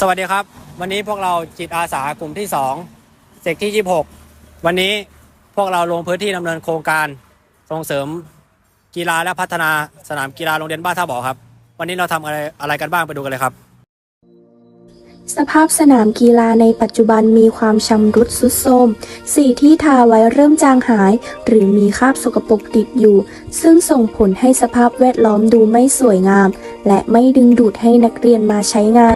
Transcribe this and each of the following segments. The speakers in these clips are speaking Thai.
สวัสดีครับ วันนี้พวกเราจิตอาสากลุ่มที่2เซกที่ 26 วันนี้พวกเราลงพื้นที่ดำเนินโครงการส่งเสริมกีฬาและพัฒนาสนามกีฬาโรงเรียนบ้านท่าบ่อครับ วันนี้เราทำอะไรอะไรกันบ้างไปดูกันเลยครับ สภาพสนามกีฬาในปัจจุบันมีความชำรุดทรุดโทรมสีที่ทาไว้เริ่มจางหาย หรือมีคราบสกปรกติดอยู่ ซึ่งส่งผลให้สภาพแวดล้อมดูไม่สวยงาม และไม่ดึงดูดให้นักเรียนมาใช้งาน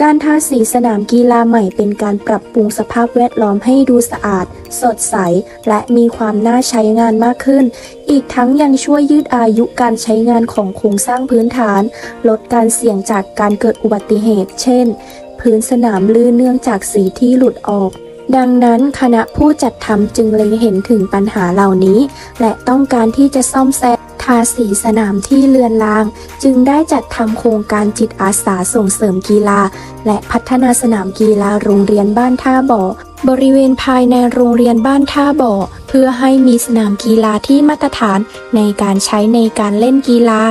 การทาสีสนามกีฬาใหม่เป็นการปรับปรุงสภาพแวดล้อมให้ดูสะอาด สดใส และมีความน่าใช้งานมากขึ้น อีกทั้งยังช่วยยืดอายุการใช้งานของโครงสร้างพื้นฐาน ลดการเสี่ยงจากการเกิดอุบัติเหตุ เช่น พื้นสนามลื่นเนื่องจากสีที่หลุดออกดังนั้นคณะผู้จัดทำจึงเล็งเห็นถึงปัญหาเหล่านี้ และต้องการที่จะซ่อมแซม ทาสีสนามที่เลือนลาง จึงได้จัดทำโครงการจิตอาสาส่งเสริมกีฬา และพัฒนาสนามกีฬาโรงเรียนบ้านท่าบ่อบริเวณภายในโรงเรียนบ้านท่าบ่อ เพื่อให้มีสนามกีฬาที่มาตรฐานในการใช้ในการเล่นกีฬา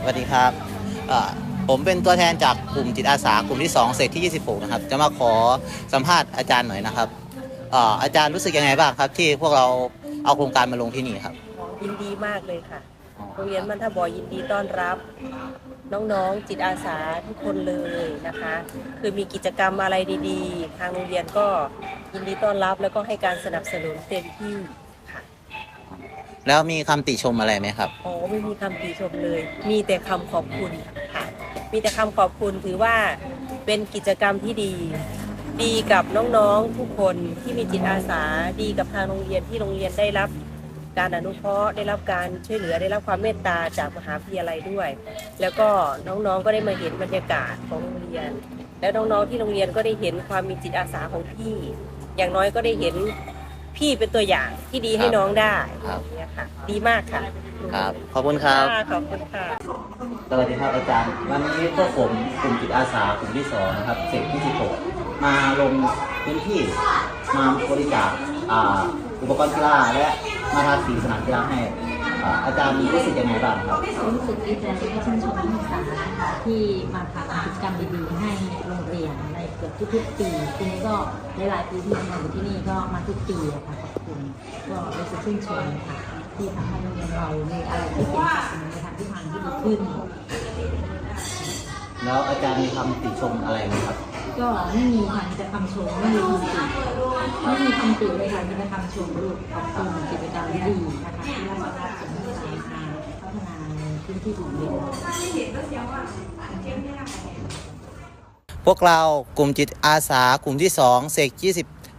สวัสดีครับผมเป็นตัวแทนจากกลุ่มจิตอาสากลุ่มที่ 2เซตที่ 26 นะครับ จะมาขอสัมภาษณ์อาจารย์หน่อยนะครับอาจารย์รู้สึกยังไงบ้างครับ ที่พวกเราเอาโครงการมาลงที่นี่ครับยินดีมากเลยค่ะโรงเรียนมันทบอยินดีต้อนรับ น้องๆจิตอาสาทุกคนเลยนะคะ คือมีกิจกรรมอะไรดี ๆ ทางโรงเรียนก็ยินดีต้อนรับแล้วก็ให้การสนับสนุนเต็มที่ แล้วมีคำติชมอะไรไหมครับ อ๋อไม่มีคำติชมเลย มีแต่คำขอบคุณค่ะ มีแต่คำขอบคุณถือว่าเป็นกิจกรรมที่ดี ดีกับน้องๆทุกคนที่มีจิตอาสา ดีกับทางโรงเรียนที่โรงเรียนได้รับการอนุเคราะห์ได้รับการช่วยเหลือได้รับความเมตตาจากมหาวิทยาลัยด้วย แล้วก็น้องๆก็ได้มาเห็นบรรยากาศของโรงเรียน แล้วน้องๆที่โรงเรียนก็ได้เห็นความมีจิตอาสาของพี่ อย่างน้อยก็ได้เห็น พี่เป็นตัวอย่างที่ดีให้น้องได้ครับอย่างเนี่ยค่ะดีมากค่ะครับ ขอบคุณครับค่ะขอบคุณค่ะ สวัสดีครับอาจารย์ วันนี้พวกผมกลุ่มจิตอาสากลุ่มที่2นะครับเซตที่16มาลงพื้นที่มาบริจาคอ่าอุปกรณ์กีฬาและมาทาสีสนามกีฬาให้อ่าอาจารย์รู้สึกยังไงบ้างครับ รู้สึกดีใจและชื่นชมนักศึกษานะคะที่มาทำกิจกรรมดีๆให้โรงเรียนในเกือบ ทุกๆปีปีนี้ก็หลายๆปีที่ทำงานอยู่ที่นี่ก็มาทุกปีอะค่ะขอบคุณก็รู้สึกชื่นชมค่ะที่ทำให้โรงเรียนเรามีอะไรที่เปลี่ยนแปลงในทางที่ทางที่ดีขึ้น แล้วอาจารย์มีคำติชมอะไรไหมครับ ก็ไม่มีค่ะมีแต่คำชมไม่มีคำติไม่มีคำติเลยค่ะมีแต่คำชมลูกขอบคุณกิจกรรมที่ดีนะคะที่เราสามารถส่งนักศึกษามาพัฒนาในพื้นที่ของโรงเรียน พวกเรากลุ่มจิตอาสากลุ่มที่2เซก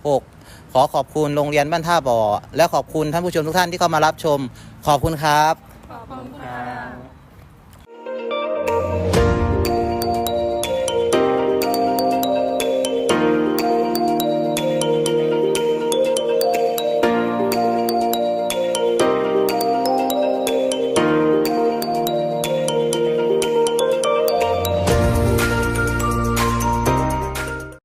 26 ขอขอบคุณโรงเรียนบ้านท่าบ่อ และขอบคุณท่านผู้ชมทุกท่านที่เข้ามารับชม ขอบคุณครับ ขอบคุณ